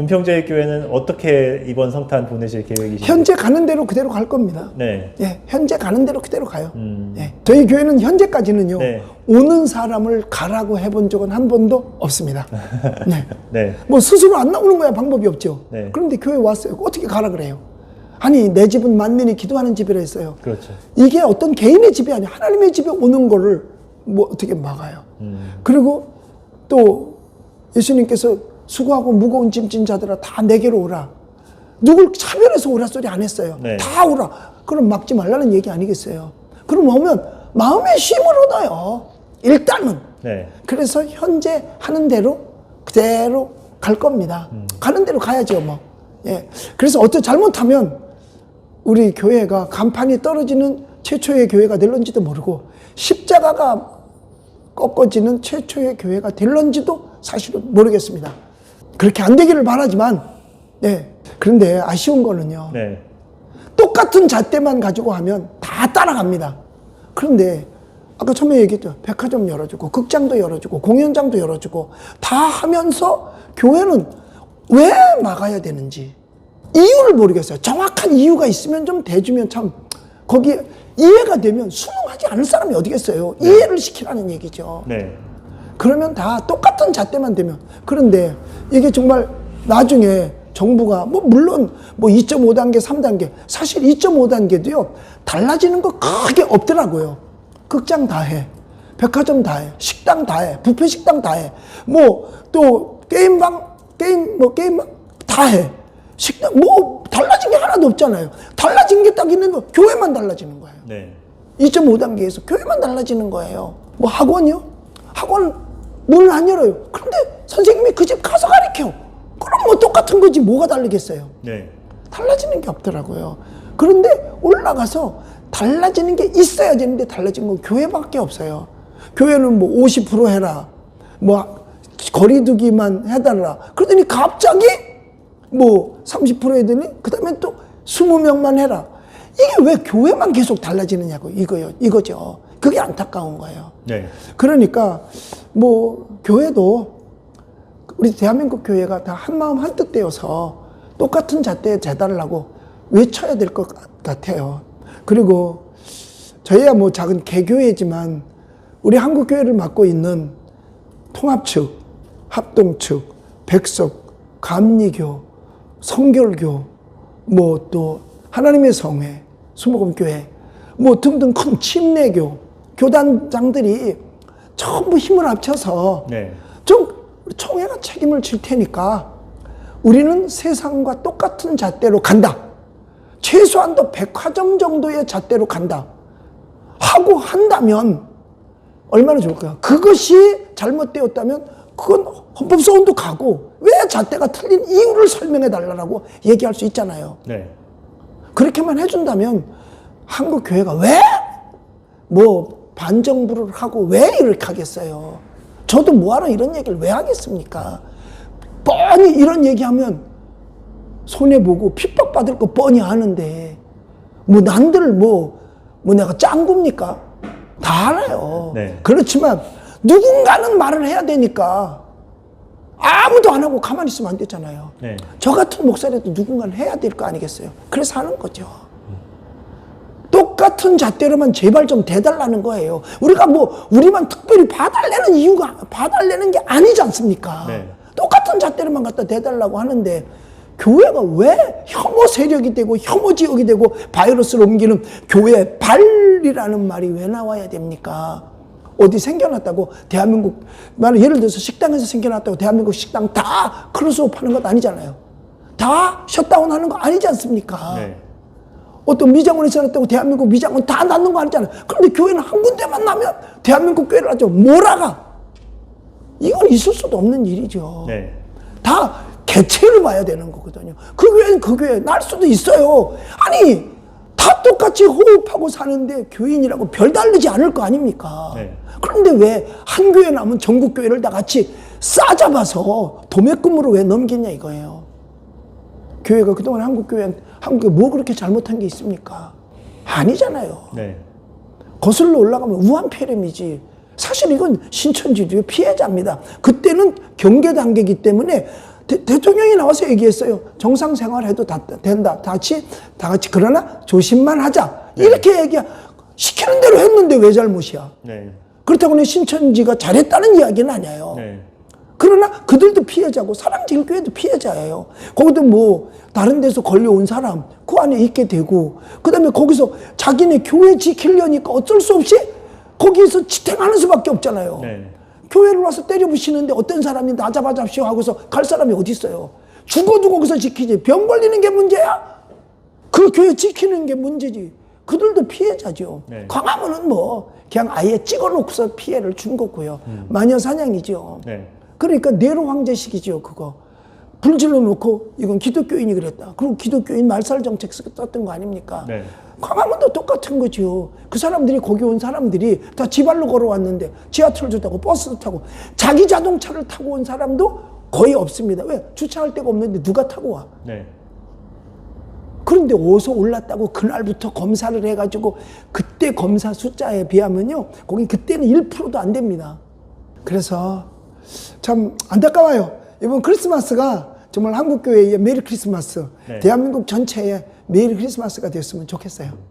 은평제일 교회는 어떻게 이번 성탄 보내실 계획이신가요? 현재 가는 대로 그대로 갈 겁니다. 네. 예, 현재 가는 대로 그대로 가요. 음. 예, 저희 교회는 현재까지는요, 네. 오는 사람을 가라고 해본 적은 한 번도 없습니다. 네. 네. 뭐 스스로 안 나오는 거야 방법이 없죠. 네. 그런데 교회 왔어요. 어떻게 가라 그래요? 아니 내 집은 만민이 기도하는 집이라 했어요. 그렇죠. 이게 어떤 개인의 집이 아니야 하나님의 집에 오는 거를 뭐 어떻게 막아요? 음. 그리고 또 예수님께서 수고하고 무거운 짐진 자들아 다 내게로 오라. 누굴 차별해서 오라 소리 안 했어요. 네. 다 오라. 그럼 막지 말라는 얘기 아니겠어요? 그럼 오면 마음의 힘을 얻어요. 일단은. 네. 그래서 현재 하는 대로 그대로 갈 겁니다. 가는 대로 가야죠, 뭐. 예. 그래서 어떤 잘못하면 우리 교회가 간판이 떨어지는 최초의 교회가 될런지도 모르고 십자가가 꺾어지는 최초의 교회가 될런지도 사실은 모르겠습니다. 그렇게 안 되기를 바라지만, 네. 그런데 아쉬운 거는요. 네. 똑같은 잣대만 가지고 하면 다 따라갑니다. 그런데 아까 처음에 얘기했죠. 백화점 열어주고 극장도 열어주고 공연장도 열어주고 다 하면서 교회는 왜 막아야 되는지 이유를 모르겠어요. 정확한 이유가 있으면 좀 대주면 참 거기에 이해가 되면 순응하지 않을 사람이 어디겠어요. 이해를 시키라는 얘기죠. 네. 그러면 다 똑같은 잣대만 되면 그런데 이게 정말 나중에 정부가 뭐 물론 뭐 2.5단계, 3단계 사실 2.5단계도요 달라지는 거 크게 없더라고요. 극장 다 해, 백화점 다 해, 식당 다 해, 뷔페 식당 다 해, 뭐 또 게임방 게임 뭐 게임방 다 해. 식당 뭐 달라진 게 하나도 없잖아요. 달라진 게 딱 있는 거 교회만 달라지는 거예요. 네. 2.5단계에서 교회만 달라지는 거예요. 뭐 학원이요? 학원 문을 안 열어요. 그런데 선생님이 그 집 가서 가르쳐. 그럼 뭐 똑같은 거지 뭐가 다르겠어요. 네. 달라지는 게 없더라고요. 그런데 올라가서 달라지는 게 있어야 되는데 달라진 건 교회밖에 없어요. 교회는 뭐 50% 해라. 뭐 거리두기만 해달라. 그러더니 갑자기 뭐 30% 해더니 그 다음에 또 20명만 해라. 이게 왜 교회만 계속 달라지느냐고 이거요. 이거죠. 그게 안타까운 거예요. 네. 그러니까 뭐 교회도 우리 대한민국 교회가 다 한마음 한뜻 되어서 똑같은 잣대에 재달라고 외쳐야 될 것 같아요. 그리고 저희야 뭐 작은 개교회지만 우리 한국 교회를 맡고 있는 통합 측, 합동 측, 백석, 감리교, 성결교, 뭐 또 하나님의 성회, 수목원교회, 뭐 등등 큰 침례교, 교단장들이 전부 힘을 합쳐서 네. 좀 총회가 책임을 질 테니까 우리는 세상과 똑같은 잣대로 간다. 최소한도 백화점 정도의 잣대로 간다. 하고 한다면 얼마나 좋을까요? 그것이 잘못되었다면 그건 헌법소원도 가고 왜 잣대가 틀린 이유를 설명해 달라고 얘기할 수 있잖아요. 네. 그렇게만 해준다면 한국 교회가 왜 뭐 반정부를 하고 왜 이렇게 하겠어요? 저도 뭐하러 이런 얘기를 왜 하겠습니까? 뻔히 이런 얘기하면 손해 보고 핍박 받을 거 뻔히 아는데 뭐 난들 뭐 뭐 내가 짱구입니까? 다 알아요. 네. 그렇지만 누군가는 말을 해야 되니까 아무도 안 하고 가만히 있으면 안 되잖아요. 네. 저 같은 목사라도 누군가는 해야 될 거 아니겠어요? 그래서 하는 거죠. 똑같은 잣대로만 제발 좀 대달라는 거예요. 우리가 뭐, 우리만 특별히 봐달라는 이유가, 봐달라는 게 아니지 않습니까? 네. 똑같은 잣대로만 갖다 대달라고 하는데, 교회가 왜 혐오 세력이 되고, 혐오 지역이 되고, 바이러스를 옮기는 교회 발이라는 말이 왜 나와야 됩니까? 어디 생겨났다고 대한민국 나는 예를 들어서 식당에서 생겨났다고 대한민국 식당 다 클로즈업 하는 것 아니잖아요. 다 셧다운 하는 거 아니지 않습니까? 네. 어떤 미장원에서 났다고 대한민국 미장원 다 낳는 거 아니잖아요. 그런데 교회는 한 군데만 나면 대한민국 교회를 하죠. 몰아가. 이건 있을 수도 없는 일이죠. 네. 다 개체를 봐야 되는 거거든요. 그 교회는 그 교회 날 수도 있어요. 아니 다 똑같이 호흡하고 사는데 교인이라고 별 다르지 않을 거 아닙니까? 네. 그런데 왜 한 교회 남은 전국 교회를 다 같이 싸잡아서 도매금으로 왜 넘기냐 이거예요. 교회가 그동안 한국 교회 한국에 뭐 그렇게 잘못한 게 있습니까? 아니잖아요. 네. 거슬러 올라가면 우한폐렴이지. 사실 이건 신천지주의 피해자입니다. 그때는 경계 단계이기 때문에 대, 대통령이 나와서 얘기했어요. 정상 생활해도 다 된다. 다 같이 다 같이 그러나 조심만 하자. 이렇게 얘기 시키는 대로 했는데 왜 잘못이야? 네. 그렇다고 신천지가 잘했다는 이야기는 아니에요. 네. 그러나 그들도 피해자고 사랑제일교회도 피해자예요. 거기도 뭐 다른 데서 걸려온 사람 그 안에 있게 되고 그다음에 거기서 자기네 교회 지키려니까 어쩔 수 없이 거기에서 지탱하는 수밖에 없잖아요. 네. 교회를 와서 때려 부시는데 어떤 사람이 나 잡아잡시오 하고서 갈 사람이 어디 있어요? 죽어도 거기서 지키지 병 걸리는 게 문제야? 그 교회 지키는 게 문제지. 그들도 피해자죠. 네. 광화문은 뭐 그냥 아예 찍어놓고서 피해를 준 거고요. 마녀 사냥이죠. 네. 그러니까 네로 황제식이죠, 그거. 불질러 놓고 이건 기독교인이 그랬다. 그리고 기독교인 말살 정책 썼던 거 아닙니까? 네. 광화문도 똑같은 거죠. 그 사람들이 거기 온 사람들이 다 지발로 걸어왔는데 지하철도 타고 버스도 타고 자기 자동차를 타고 온 사람도 거의 없습니다. 왜? 주차할 데가 없는데 누가 타고 와? 네. 그런데 어디서 올랐다고 그날부터 검사를 해가지고 그때 검사 숫자에 비하면요. 거기 그때는 1%도 안 됩니다. 그래서 참 안타까워요. 이번 크리스마스가 정말 한국 교회의 메리 크리스마스, 네. 대한민국 전체의 메리 크리스마스가 됐으면 좋겠어요.